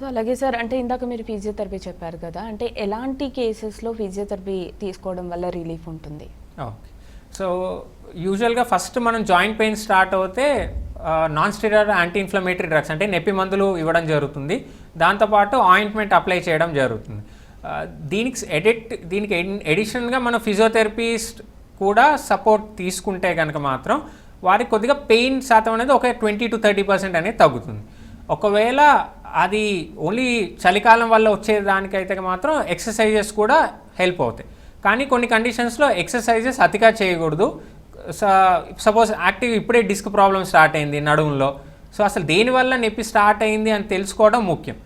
So అలాగే sir అంటే ఇందాక మీరు ఫిజియోథెరపీ చెప్పారు కదా అంటే ఎలాంటి కేసెస్లో ఫిజియోథెరపీ తీసుకోవడం వల్ల రిలీఫ్ ఉంటుంది? ఓకే. సో యూజువల్గా ఫస్ట్ మనం జాయింట్ పెయిన్ స్టార్ట్ అవుతే non steroid anti inflammatory drugs అంటే నొప్పి మందులు ఇవ్వడం జరుగుతుంది. దాంతోపాటు ఆయింట్మెంట్ అప్లై చేయడం జరుగుతుంది. దీనికి ఎడిట్ దీనికి ఎడిషన్గా మన ఫిజియోథెరపిస్ట్ కూడా సపోర్ట్ తీసుకుంటే కనుక మాత్రం వారికి కొద్దిగా పెయిన్ శాతం అనేది ఒక ట్వంటీ టు థర్టీ పర్సెంట్ అనేది తగ్గుతుంది. ఒకవేళ అది ఓన్లీ చలికాలం వల్ల వచ్చేదానికైతే మాత్రం ఎక్సర్సైజెస్ కూడా హెల్ప్ అవుతాయి. కానీ కొన్ని కండిషన్స్లో ఎక్సర్సైజెస్ అతిగా చేయకూడదు. సపోజ్ యాక్టివ్ ఇప్పుడే డిస్క్ ప్రాబ్లం స్టార్ట్ అయింది నడుములో. సో అసలు దేనివల్ల నొప్పి స్టార్ట్ అయింది అని తెలుసుకోవడం ముఖ్యం.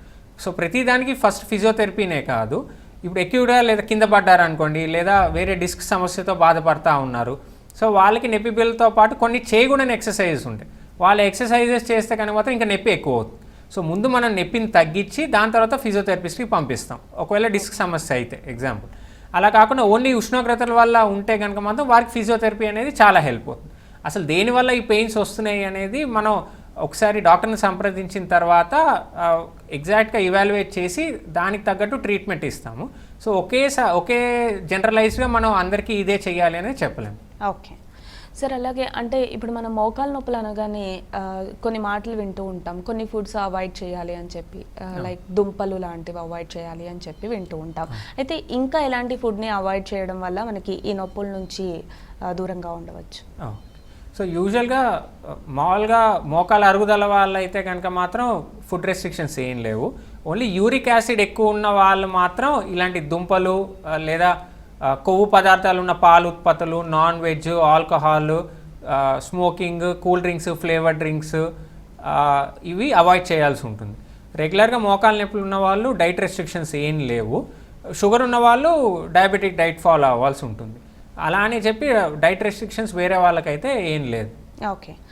సో ప్రతిదానికి ఫస్ట్ ఫిజియోథెరపీనే కాదు. ఇప్పుడు ఎక్యూగా లేదా కింద పడ్డారు అనుకోండి లేదా వేరే డిస్క్ సమస్యతో బాధపడతా ఉన్నారు. సో వాళ్ళకి నొప్పి బిల్లతో పాటు కొన్ని చేయకూడని ఎక్సర్సైజెస్ ఉంటాయి. వాళ్ళు ఎక్సర్సైజెస్ చేస్తే కనుక మాత్రం ఇంకా నొప్పి ఎక్కువ అవుతుంది. సో ముందు మనం నొప్పిని తగ్గించి దాని తర్వాత ఫిజియోథెరపిస్ట్కి పంపిస్తాం. ఒకవేళ డిస్క్ సమస్య అయితే ఎగ్జాంపుల్ అలా కాకుండా ఓన్లీ ఉష్ణోగ్రతల వల్ల ఉంటే కనుక మాత్రం వారికి ఫిజియోథెరపీ అనేది చాలా హెల్ప్ అవుతుంది. అసలు దేనివల్ల ఈ పెయిన్స్ వస్తున్నాయి అనేది మనం ఒకసారి డాక్టర్ని సంప్రదించిన తర్వాత ఎగ్జాక్ట్గా ఇవాల్యుయేట్ చేసి దానికి తగ్గట్టు ట్రీట్మెంట్ ఇస్తాము. సో ఒకేసా ఒకే జనరలైజ్గా మనం అందరికీ ఇదే చేయాలి అనేది చెప్పలేము. ఓకే. సార్ అలాగే అంటే ఇప్పుడు మనం మోకాలు నొప్పులు అనగానే కొన్ని మాటలు వింటూ ఉంటాం. కొన్ని ఫుడ్స్ అవాయిడ్ చేయాలి అని చెప్పి లైక్ దుంపలు లాంటివి అవాయిడ్ చేయాలి అని చెప్పి వింటూ ఉంటాం. అయితే ఇంకా ఎలాంటి ఫుడ్ని అవాయిడ్ చేయడం వల్ల మనకి ఈ నొప్పుల నుంచి దూరంగా ఉండవచ్చు? సో యూజువల్గా మామూలుగా మోకాల అరుగుదల వాళ్ళు అయితే కనుక మాత్రం ఫుడ్ రెస్ట్రిక్షన్స్ ఏం లేవు. ఓన్లీ యూరిక్ యాసిడ్ ఎక్కువ ఉన్న వాళ్ళు మాత్రం ఇలాంటి దుంపలు లేదా కొవ్వు పదార్థాలు ఉన్న పాలు ఉత్పత్తులు non veg alcohol smoking cool drinks flavour drinks ఇవి అవాయిడ్ చేయాల్సి ఉంటుంది. రెగ్యులర్గా మోకాలు నొప్పులు ఉన్న వాళ్ళు డైట్ రెస్ట్రిక్షన్స్ ఏం లేవు. షుగర్ ఉన్న వాళ్ళు డయాబెటిక్ డైట్ ఫాలో అవ్వాల్సి ఉంటుంది. అలా అని చెప్పి డైట్ రెస్ట్రిక్షన్స్ వేరే వాళ్ళకైతే ఏం లేదు. ఓకే.